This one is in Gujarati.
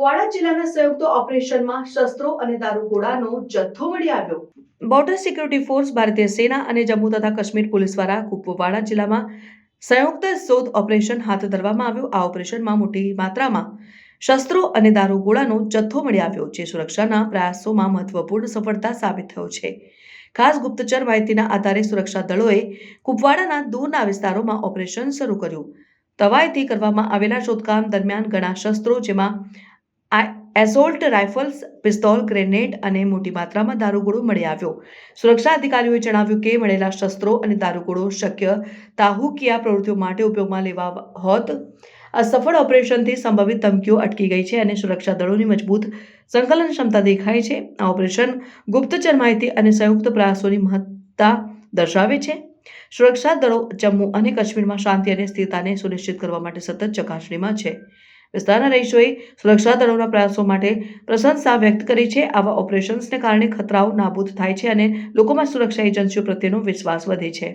કુપવાડા જિલ્લાના સંયુક્ત ઓપરેશનમાં શસ્ત્રો અને દારૂગોળાનો જથ્થો મળી આવ્યો. બોર્ડર સિક્યુરિટી ફોર્સ, ભારતીય સેના અને જમ્મુ તથા કાશ્મીર પોલીસ દ્વારા કુપવાડા જિલ્લામાં સંયુક્ત શોધ ઓપરેશન હાથ ધરવામાં આવ્યું. આ ઓપરેશનમાં મોટી માત્રામાં શસ્ત્રો અને દારૂગોળાનો જથ્થો મળી આવ્યો, જે સુરક્ષાના પ્રયાસોમાં મહત્વપૂર્ણ સફળતા સાબિત થયો છે. ખાસ ગુપ્તચર માહિતીના આધારે સુરક્ષા દળોએ કુપવાડાના દૂરના વિસ્તારોમાં ઓપરેશન શરૂ કર્યું. તવાયથી કરવામાં આવેલા શોધકામ દરમિયાન ઘણા શસ્ત્રો, જેમાં આ- એસોલ્ટ રાઇફલ્સ, પિસ્તોલ, ગ્રેનેડ અને મોટી માત્રામાં દારૂગોળો મળી આવ્યો. સુરક્ષા અધિકારીઓએ જણાવ્યું કે મળેલા શસ્ત્રો અને દારૂગોળો શક્ય તાહુકિયા પ્રવૃત્તિઓ માટે ઉપયોગમાં લેવા હોત. આ સફળ ઓપરેશનથી સંભવિત ધમકીઓ અટકી ગઈ છે અને સુરક્ષા દળોની મજબૂત સંકલન ક્ષમતા દેખાય છે. આ ઓપરેશન ગુપ્તચર માહિતી અને સંયુક્ત પ્રયાસોની મહત્તા દર્શાવે છે. સુરક્ષા દળો જમ્મુ અને કાશ્મીરમાં શાંતિ અને સ્થિરતાને સુનિશ્ચિત કરવા માટે સતત ચકાસણીમાં છે. વિસ્તારના રહીશોએ સુરક્ષા દળોના પ્રયાસો માટે પ્રશંસા વ્યક્ત કરી છે. આવા ઓપરેશન્સને કારણે ખતરાઓ નાબૂદ થાય છે અને લોકોમાં સુરક્ષા એજન્સીઓ પ્રત્યેનો વિશ્વાસ વધે છે.